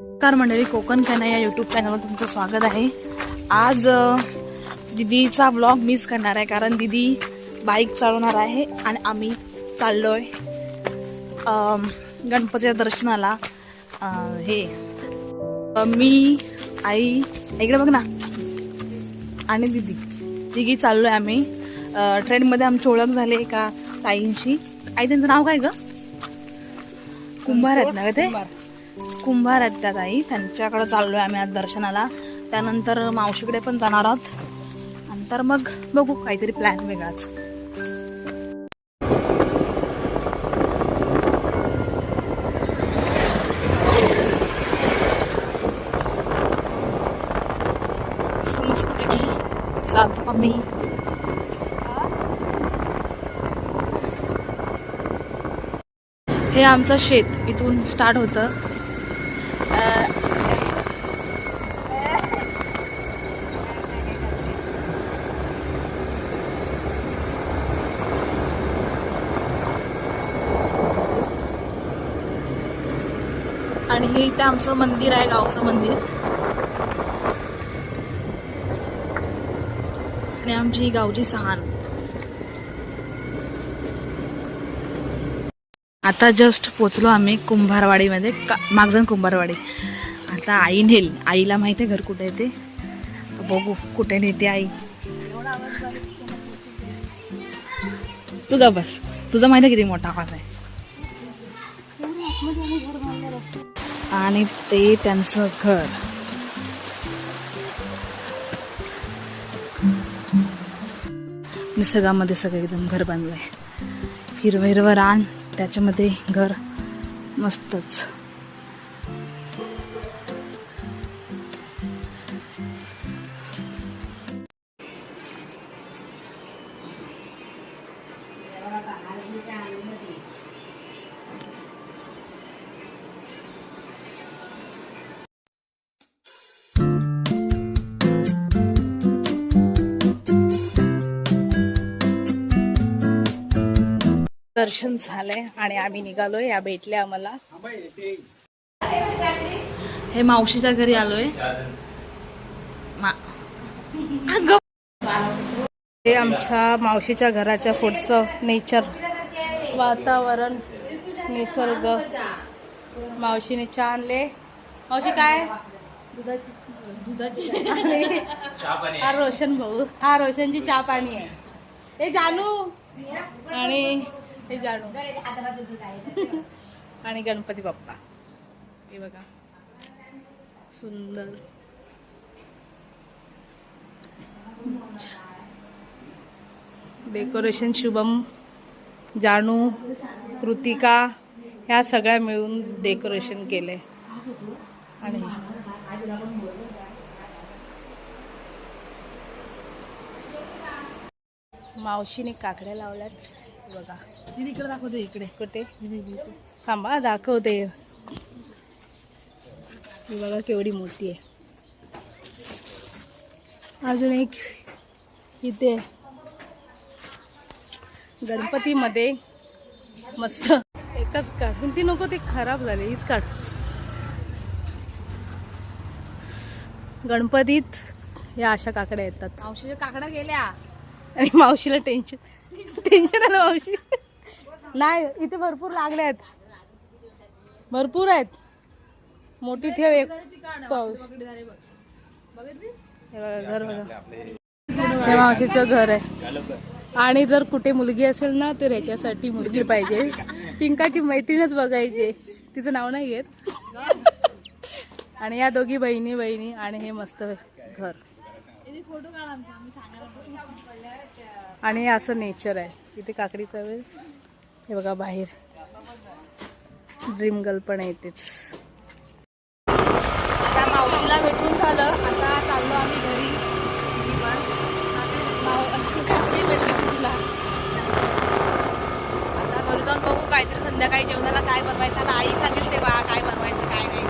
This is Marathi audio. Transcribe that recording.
नमस्कार मंडळी कोकण कॅना या यूट्यूब चॅनलवर तुमचं स्वागत आहे. आज दिदीचा दीदीचा ब्लॉग मिस करणार आहे कारण दीदी बाईक चालवणार आहे आणि आम्ही चाललोय आहे गणपतीच्या दर्शनाला. हे मी आई इकडे बघ ना. आणि दीदी चाललो चाललोय आम्ही. ट्रेनमध्ये आमची ओळख झाली एका ताईंशी. आई त्यांचं नाव काय ग? कुंभार आहेत ना ग ते? कुंभार आहेत त्या ताई त्यांच्याकडे चाललोय आम्ही आज दर्शनाला. त्यानंतर मावशीकडे पण जाणार आहोत. नंतर मग बघू काहीतरी प्लॅन वेगळाच. जातो आम्ही. हे आमचं शेत इथून स्टार्ट होतं. आणि हे इथे आमचं मंदिर आहे गावचं मंदिर. आणि आमची ही गावची सहान. आता जस्ट पोचलो आम्ही कुंभारवाडीमध्ये का मागजण कुंभारवाडी. आता आई नेल आईला माहिती आहे घर कुठे येते बघू कुठे नेते आई. तुझा बस. तुझा माहिती आहे किती मोठा आवाज आहे. आणि ते त्यांचं घर. निसर्गामध्ये सगळं एकदम घर बांधलंय. हिरवं हिरवं रान त्याच्यामध्ये घर मस्तच. दर्शन झालंय आणि आम्ही निघालोय या भेटले आम्हाला. हे मावशीच्या घरी आलोय. हे आमच्या मावशीच्या घराच्या पुढचं नेचर वातावरण निसर्ग. मावशीने चहा आणले. मावशी काय? दुधाची दुधाची हा रोशन भाऊ. हा रोशनची चहा पाणी आहे. हे जानू. आणि हे जानू. आणि गणपती बाप्पा. हे बघा. सुंदर. डेकोरेशन शुभम जानू कृतिका ह्या सगळ्या मिळून डेकोरेशन केले आणि मावशीने काकड्या लावल्यात. बघा. इकडे दाखवते इकडे. कुठे? थांबा दाखवते. ही बघा केवढी मोठी आहे. अजून एक इथे गणपतीमध्ये मस्त. एकच काढ. ती नको ती खराब झाली. हीच काढ. गणपतीत या अशा काकड्या येतात. मावशीच्या काकड्या गेल्या. आणि मावशीला टेन्शन टेन्शन आलं मावशी. नाही इथे भरपूर लागले आहेत. भरपूर आहेत. मोठी ठेव एक पाऊस. हे बघा घर बघा. हे मावशीचं घर आहे. आणि जर कुठे मुलगी असेल ना तर याच्यासाठी मुलगी पाहिजे. पिंकाची मैत्रीणच बघायची. तिचं नाव नाही येत. आणि या दोघी बहिणी बहिणी आणि हे मस्त घर. आणि असं नेचर आहे. इथे काकडीचा वेळ हे बघा बाहेर. ड्रीम गर्ल पण आहे इथेच त्या मावशीला भेटून झालं. आता चाललो आम्ही घरी. काकडी भेटली तुला. आता घरी जाऊन बघू. काहीतरी संध्याकाळी जेवणाला काय बनवायचं आता आई सांगेल तेव्हा काय बनवायचं काय नाही.